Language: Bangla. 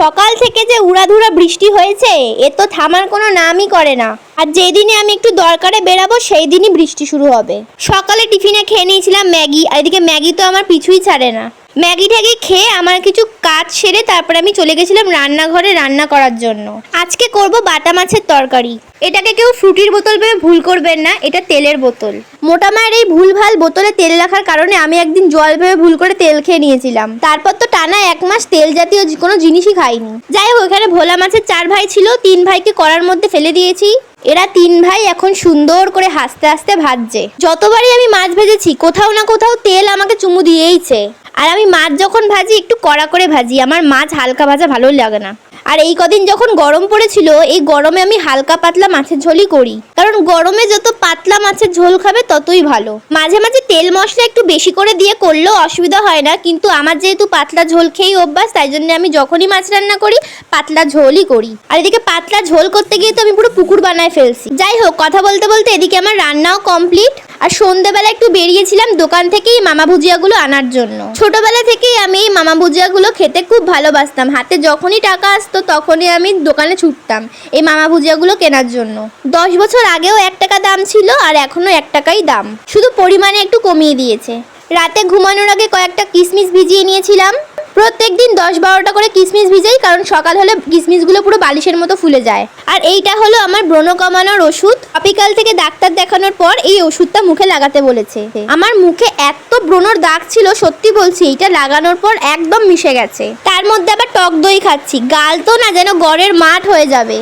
সকাল থেকে যে উড়াধুরা বৃষ্টি হয়েছে, এ তো থামার কোনো নামই করে না। আর যেদিনে আমি একটু দরকারে বেরাবো সেই দিনই বৃষ্টি শুরু হবে। সকালে টিফিনে খেয়ে নিয়েছিলাম ম্যাগি, আর এদিকে ম্যাগি তো আমার পিছুই ছাড়ে না। ম্যাগি ঠ্যাগি খেয়ে আমার কিছু কাজ সেরে তারপরে আমি চলে গেছিলাম রান্নাঘরে রান্না করার জন্য। আজকে করব বাটা মাছের তরকারি। এটাকে কেউ ফ্রুটির বোতল ভেবে ভুল করবেন না, এটা তেলের বোতল। মোটা মায়ের এই ভুলভাল বোতলে তেল রাখার কারণে আমি একদিন জল ভেবে ভুল করে তেল খেয়ে নিয়েছিলাম। তারপর তো টানা এক মাস তেল জাতীয় কোনো জিনিসই খাইনি। যাই হোক, এখানে ভোলা মাছের চার ভাই ছিল, তিন ভাইকে করার মধ্যে ফেলে দিয়েছি। এরা তিন ভাই এখন সুন্দর করে হাসতে হাসতে ভাজছে। যতবারই আমি মাছ ভেজেছি, কোথাও না কোথাও তেল আমাকে চুমু দিয়েইছে। আর আমি মাছ যখন ভাজি, একটু কড়া করে ভাজি। আমার মাছ হালকা ভাজা ভালোই লাগে না। আর এই কদিন যখন গরম পড়েছিল, এই গরমে আমি হালকা পাতলা মাছের ঝোলই করি। কারণ গরমে যত পাতলা মাছের ঝোল খাবে, ততই ভালো। মাঝে মাঝে তেল মশলা একটু বেশি করে দিয়ে করলেও অসুবিধা হয় না, কিন্তু আমার যেহেতু পাতলা ঝোল খেয়েই অভ্যাস, তাই জন্য আমি যখনই মাছ রান্না করি, পাতলা ঝোলই করি। আর এদিকে পাতলা ঝোল করতে গিয়ে তো আমি পুরো পুকুর বানায় ফেলছি। যাই হোক, কথা বলতে বলতে এদিকে আমার রান্নাও কমপ্লিট আর সন্ধ্যেবেলা একটু বেরিয়েছিলাম দোকান থেকেই মামা ভুজিয়াগুলো আনার জন্য। ছোটবেলা থেকেই আমি এই মামা ভুজিয়াগুলো খেতে খুব ভালোবাসতাম। হাতে যখনই টাকা আসতো তখনই আমি দোকানে ছুটতাম এই মামা ভুজিয়াগুলো কেনার জন্য। দশ বছর আগেও এক টাকা দাম ছিল আর এখনও এক টাকাই দাম। শুধু পরিমাণে একটু কমিয়ে দিয়েছে। রাতে ঘুমানোর আগে কয়েকটা কিশমিশ ভিজিয়ে নিয়েছিলাম। প্রত্যেক দিন দশ বারোটা করে কিসমিস ভিজাই, কারণ সকাল হলে কিশমিশগুলো পুরো বালিশের মতো ফুলে যায়। আর এইটা হলো আমার ব্রণ কমানোর ওষুধ। টপিক্যাল থেকে ডাক্তার দেখানোর পর এই ওষুধটা মুখে লাগাতে বলেছে। আমার মুখে এত ব্রণর দাগ ছিল, সত্যি বলছি, এইটা লাগানোর পর একদম মিশে গেছে। তার মধ্যে আবার টক দই খাচ্ছি। গাল তো না যেন গড়ের মাঠ হয়ে যাবে।